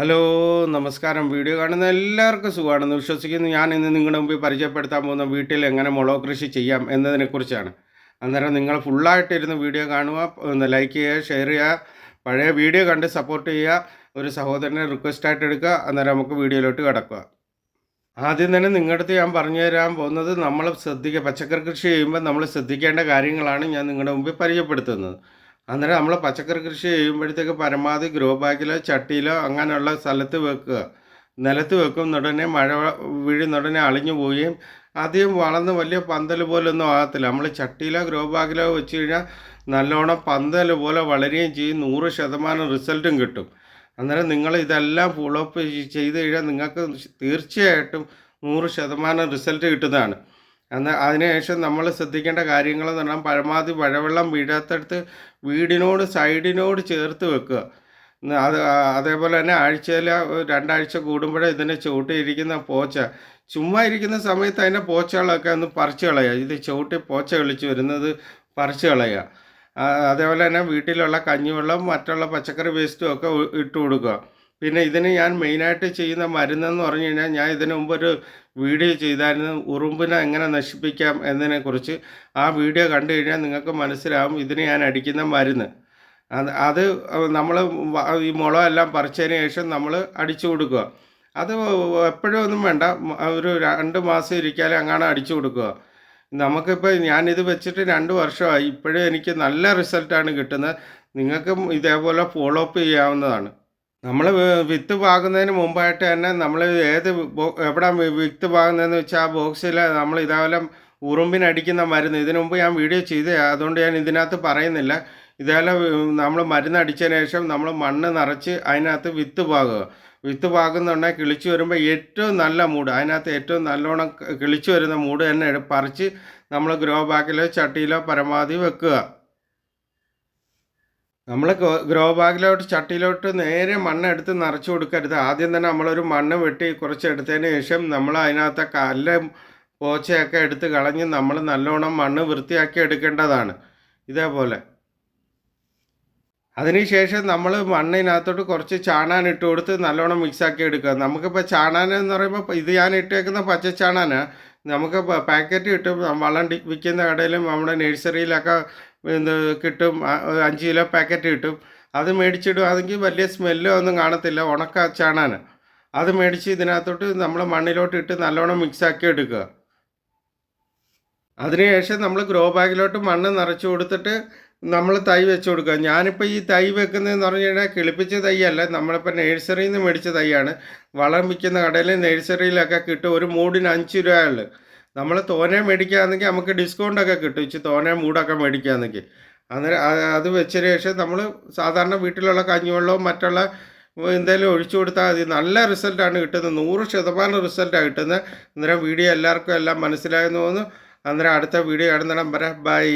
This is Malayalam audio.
ഹലോ നമസ്കാരം. വീഡിയോ കാണുന്ന എല്ലാവർക്കും സുഖമാണെന്ന് വിശ്വസിക്കുന്നു. ഞാൻ ഇന്ന് നിങ്ങളുടെ മുമ്പിൽ പരിചയപ്പെടുത്താൻ പോകുന്ന വീട്ടിൽ എങ്ങനെ മുളക് കൃഷി ചെയ്യാം എന്നതിനെക്കുറിച്ചാണ് അന്നേരം നിങ്ങൾ ഫുള്ളായിട്ടിരുന്ന് വീഡിയോ കാണുക ലൈക്ക് ചെയ്യുക ഷെയർ ചെയ്യുക പഴയ വീഡിയോ കണ്ട് സപ്പോർട്ട് ചെയ്യുക ഒരു സഹോദരനെ റിക്വസ്റ്റായിട്ട് എടുക്കുക അന്നേരം നമുക്ക് വീഡിയോയിലോട്ട് കിടക്കുക. ആദ്യം തന്നെ നിങ്ങളുടെ അടുത്ത് ഞാൻ പറഞ്ഞു തരാൻ പോകുന്നത് നമ്മൾ ശ്രദ്ധിക്കുക പച്ചക്കറി കൃഷി ചെയ്യുമ്പോൾ നമ്മൾ ശ്രദ്ധിക്കേണ്ട കാര്യങ്ങളാണ് ഞാൻ നിങ്ങളുടെ മുമ്പിൽ പരിചയപ്പെടുത്തുന്നത്. അന്നേരം നമ്മൾ പച്ചക്കറി കൃഷി ചെയ്യുമ്പോഴത്തേക്ക് പരമാവധി ഗ്രോ ബാഗിലോ ചട്ടിയിലോ അങ്ങനെയുള്ള സ്ഥലത്ത് വെക്കുക. നിലത്ത് വെക്കും. ഉടനെ മഴ വീഴുന്ന ഉടനെ അളിഞ്ഞു പോവുകയും അധികം വളർന്ന് വലിയ പന്തൽ പോലൊന്നും ആകത്തില്ല. നമ്മൾ ചട്ടിയിലോ ഗ്രോ ബാഗിലോ വെച്ച് കഴിഞ്ഞാൽ നല്ലോണം പന്തൽ പോലെ വളരുകയും ചെയ്യും. നൂറ് ശതമാനം റിസൾട്ടും കിട്ടും. അന്നേരം നിങ്ങൾ ഇതെല്ലാം ഫോളോ അപ്പ് ചെയ്ത് കഴിഞ്ഞാൽ നിങ്ങൾക്ക് തീർച്ചയായിട്ടും നൂറ് ശതമാനം റിസൾട്ട് കിട്ടുന്നതാണ്. എന്നാൽ അതിനുശേഷം നമ്മൾ ശ്രദ്ധിക്കേണ്ട കാര്യങ്ങൾ എന്ന് പറഞ്ഞാൽ പരമാവധി മഴവെള്ളം വീഴാത്തടുത്ത് വീടിനോട് സൈഡിനോട് ചേർത്ത് വെക്കുക. അത് അതേപോലെ തന്നെ ആഴ്ചയിൽ രണ്ടാഴ്ച കൂടുമ്പോഴേ ഇതിനെ ചവിട്ടിയിരിക്കുന്ന പോച്ച. ചുമ്മാ ഇരിക്കുന്ന സമയത്ത് അതിന്റെ പോച്ചകളൊക്കെ ഒന്ന് പറിച്ച് കളയുക. ഇത് ചവിട്ടി പോച്ച കളിച്ച് വരുന്നത് പറിച്ച് കളയുക. അതേപോലെ തന്നെ വീട്ടിലുള്ള കഞ്ഞിവെള്ളം മറ്റുള്ള പച്ചക്കറി വേസ്റ്റും ഒക്കെ ഇട്ട് കൊടുക്കുക. പിന്നെ ഇതിന് ഞാൻ മെയിനായിട്ട് ചെയ്യുന്ന മരുന്നെന്ന് പറഞ്ഞു കഴിഞ്ഞാൽ ഞാൻ ഇതിനു മുമ്പ് ഒരു വീഡിയോ ചെയ്തായിരുന്നു. ഉറുമ്പിനെ എങ്ങനെ നശിപ്പിക്കാം എന്നതിനെക്കുറിച്ച് ആ വീഡിയോ കണ്ടു കഴിഞ്ഞാൽ നിങ്ങൾക്ക് മനസ്സിലാവും. ഇതിന് ഞാൻ അടിക്കുന്ന മരുന്ന്. അത് നമ്മൾ ഈ മുളകെല്ലാം പറിച്ചതിന് ശേഷം നമ്മൾ അടിച്ചു കൊടുക്കുക. അത് എപ്പോഴും ഒന്നും വേണ്ട. ഒരു രണ്ട് മാസം ഇരിക്കാതെ അങ്ങനെ അടിച്ചു കൊടുക്കുക. നമുക്കിപ്പോൾ ഞാനിത് വെച്ചിട്ട് രണ്ട് വർഷമായി. ഇപ്പോഴും എനിക്ക് നല്ല റിസൾട്ടാണ് കിട്ടുന്നത്. നിങ്ങൾക്കും ഇതേപോലെ ഫോളോ അപ്പ് ചെയ്യാവുന്നതാണ്. നമ്മൾ വിത്ത് പാകുന്നതിന് മുമ്പായിട്ട് തന്നെ നമ്മൾ ഏത് എവിടെ വിത്ത് പാകുന്നതെന്ന് വെച്ചാൽ ആ ബോക്സിൽ നമ്മൾ ഇതേപോലെ ഉറുമ്പിനടിക്കുന്ന മരുന്ന്. ഇതിനു മുമ്പ് ഞാൻ വീഡിയോ ചെയ്ത് അതുകൊണ്ട് ഞാൻ ഇതിനകത്ത് പറയുന്നില്ല. ഇതേപോലെ നമ്മൾ മരുന്ന് അടിച്ചതിന് ശേഷം നമ്മൾ മണ്ണ് നിറച്ച് അതിനകത്ത് വിത്ത് പാകുക. വിത്ത് പാകുന്നുണ്ടെങ്കിൽ കിളിച്ചു വരുമ്പോൾ ഏറ്റവും നല്ല മൂട് അതിനകത്ത് ഏറ്റവും നല്ലോണം കിളിച്ചു വരുന്ന മൂട് തന്നെ പറിച്ച് നമ്മൾ ഗ്രോ ബാക്കിലോ ചട്ടിയിലോ പരമാവധി വെക്കുക. നമ്മൾ ഗ്രോ ബാഗിലോട്ട് ചട്ടിയിലോട്ട് നേരെ മണ്ണ് എടുത്ത് നിറച്ച് കൊടുക്കരുത്. ആദ്യം തന്നെ നമ്മളൊരു മണ്ണ് വെട്ടി കുറച്ച് എടുത്തതിന് ശേഷം നമ്മൾ അതിനകത്തെ കല്ല് പോച്ചയൊക്കെ എടുത്ത് കളഞ്ഞ് നമ്മൾ നല്ലോണം മണ്ണ് വൃത്തിയാക്കി എടുക്കേണ്ടതാണ്. ഇതേപോലെ. അതിനുശേഷം നമ്മൾ മണ്ണിനകത്തോട്ട് കുറച്ച് ചാണാൻ ഇട്ട് കൊടുത്ത് നല്ലോണം മിക്സാക്കി എടുക്കുക. നമുക്കിപ്പോൾ ചാണാൻ എന്ന് പറയുമ്പോൾ ഇത് ഞാൻ ഇട്ടേക്കുന്ന പച്ച ചാണാനാണ് നമുക്ക് പാക്കറ്റ് കിട്ടും വളം വിൽക്കുന്ന കടയിലും നമ്മുടെ നഴ്സറിയിലൊക്കെ ഇത് കിട്ടും അഞ്ച് കിലോ പാക്കറ്റ് കിട്ടും. അത് മേടിച്ചിടുകയാണെങ്കിൽ വലിയ സ്മെല്ലോ ഒന്നും കാണത്തില്ല. ഉണക്ക ചാണാൻ അത് മേടിച്ച് ഇതിനകത്തോട്ട് നമ്മൾ മണ്ണിലോട്ട് ഇട്ട് നല്ലോണം മിക്സാക്കി എടുക്കുക. അതിനുശേഷം നമ്മൾ ഗ്രോ ബാഗിലോട്ട് മണ്ണ് നിറച്ച് കൊടുത്തിട്ട് നമ്മൾ തൈ വെച്ച് കൊടുക്കുക. ഞാനിപ്പോൾ ഈ തൈ വെക്കുന്നതെന്ന് പറഞ്ഞു കഴിഞ്ഞാൽ കിളിപ്പിച്ച തൈയല്ല. നമ്മളിപ്പോൾ നേഴ്സറിയിൽ നിന്ന് മേടിച്ച തൈയാണ്. വളം വിൽക്കുന്ന കടയിൽ നേഴ്സറിയിലൊക്കെ കിട്ടും. ഒരു മൂടിന് അഞ്ച് രൂപയുള്ളു നമ്മൾ തോനെ മേടിക്കുകയാണെങ്കിൽ നമുക്ക് ഡിസ്കൗണ്ടൊക്കെ കിട്ടും. ഇച്ചിരി തോനെ മൂടൊക്കെ മേടിക്കുകയാണെങ്കിൽ അന്നേരം അത് വെച്ചതിന് ശേഷം നമ്മൾ സാധാരണ വീട്ടിലുള്ള കഞ്ഞിവെള്ളവും മറ്റുള്ള എന്തെങ്കിലും ഒഴിച്ചു കൊടുത്താൽ മതി. നല്ല റിസൾട്ടാണ് കിട്ടുന്നത്. നൂറ് ശതമാനം റിസൾട്ടാണ് കിട്ടുന്നത്. അന്നേരം വീഡിയോ എല്ലാവർക്കും എല്ലാം മനസ്സിലായെന്ന് തോന്നുന്നു. അന്നേരം അടുത്ത വീഡിയോ കാണുന്നിടം വരെ ബൈ.